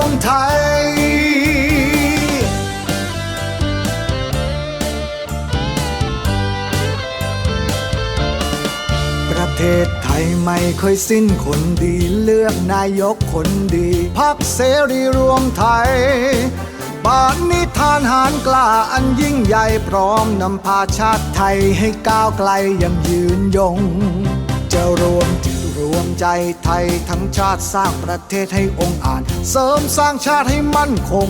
ม ทศไทยไม่เคยสิ้นคนดีเลือกนายกคนดีพักเสรีรวมไทยปานนิทานหารกล้าอันยิ่งใหญ่พร้อมนำพาชาติไทยให้ก้าวไกลยังยืนยง จะรวมจิตรวมใจไทยทั้งชาติสร้างประเทศให้องค์อาจเสริมสร้างชาติให้มั่นคง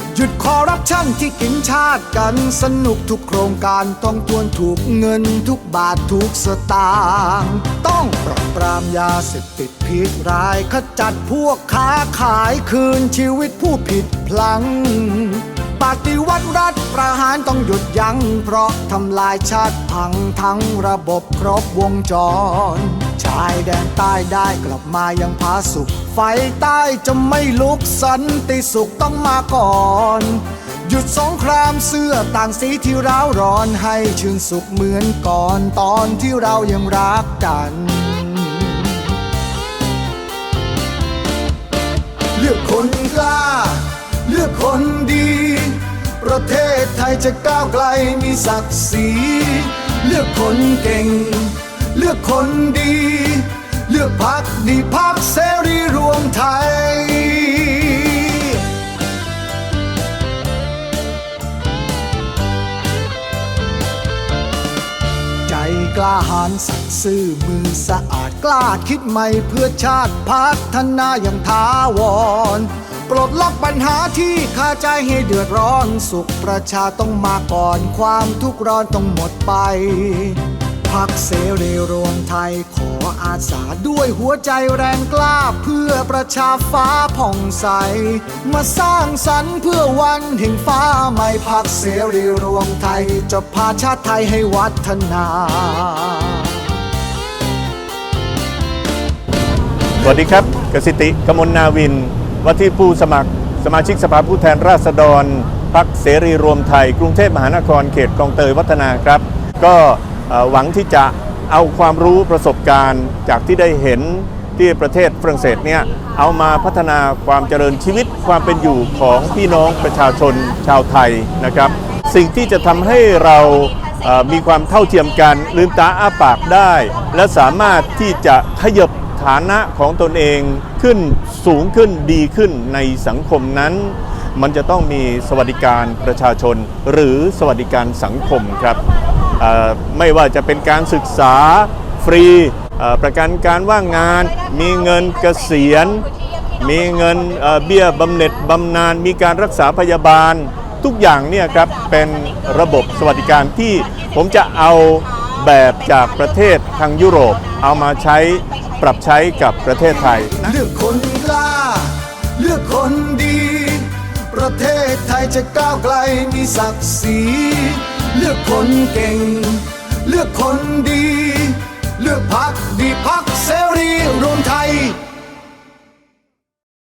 หยุดคอร์รัปชันที่กินชาติกันสนุกทุกโครงการต้องทวนถูกเงินทุกบาททุกสตางค์ต้องปราบปรามยาเสพติดพิษร้ายขจัดพวกค้าขายคืนชีวิตผู้ผิดพลังปฏิวัติรัฐประหารต้องหยุดยัง้งเพราะทำลายชาติพังทั้งระบบครบวงจร ชายแดนใต้ได้กลับมายังผาสุข ไฟใต้จะไม่ลุกสันติสุขต้องมาก่อน หยุดสงครามเสื้อต่างสีที่ร้าวร้อนให้ชื่นสุขเหมือนก่อนตอนที่เรายังรักกันเลือกคนกล้า เลือกคนดี ประเทศไทยจะก้าวไกลมีศักดิ์ศรีเลือกคนเก่ง เลือกคนดี เลือกพักดีพักเสรีรวมไทย ใจกล้าหาญสัตย์ซื่อมือสะอาดกล้าคิดใหม่เพื่อชาติพัฒนาอย่างท้าวรปลดล็อกปัญหาที่คาใจให้เดือดร้อนสุขประชาต้องมาก่อนความทุกข์ร้อนต้องหมดไป พักเสรีรวมไทยขออาสาด้วยหัวใจแรงกล้าเพื่อประชาฟ้าผ่องใส มาสร้างสรรค์เพื่อวันแห่งฟ้าใหม่พักเสรีรวมไทยจะพาชาติไทยให้วัฒนาสวัสดีครับ กสิติกมลนาวินว่าที่ผู้สมัครสมาชิกสภาผู้แทนราษฎรพักเสรีรวมไทย กรุงเทพมหานครเขตคลองเตยวัฒนาครับ ก็ หวังที่จะเอาความรู้ประสบการณ์จากที่ได้เห็นที่ประเทศฝรั่งเศสเนี่ยเอามาพัฒนาความเจริญชีวิตความเป็นอยู่ของพี่น้องประชาชนชาวไทยนะครับ สิ่งที่จะทำให้เรามีความเท่าเทียมกันลืมตาอ้าปากได้ และสามารถที่จะขยบฐานะของตนเองขึ้นสูงขึ้นดีขึ้นในสังคมนั้น มันจะต้องมีสวัสดิการประชาชน หรือสวัสดิการสังคมครับ ไม่ว่าจะเป็นการศึกษาฟรีประกันการว่างงาน มีเงินเกษียณ มีเงินเอ่อเบี้ยบำเหน็จบำนาญมีการรักษาพยาบาล ทุกอย่างเนี่ยครับเป็นระบบสวัสดิการที่ผมจะเอาแบบจากประเทศทางยุโรปเอามาใช้ปรับใช้กับประเทศไทย เลือกคนกล้า เลือกคนดี ประเทศไทยจะก้าวไกลมีศักดิ์ศรี เลือกคนเก่ง เลือกคนดี เลือกพักดีพักเสรีรวมไทย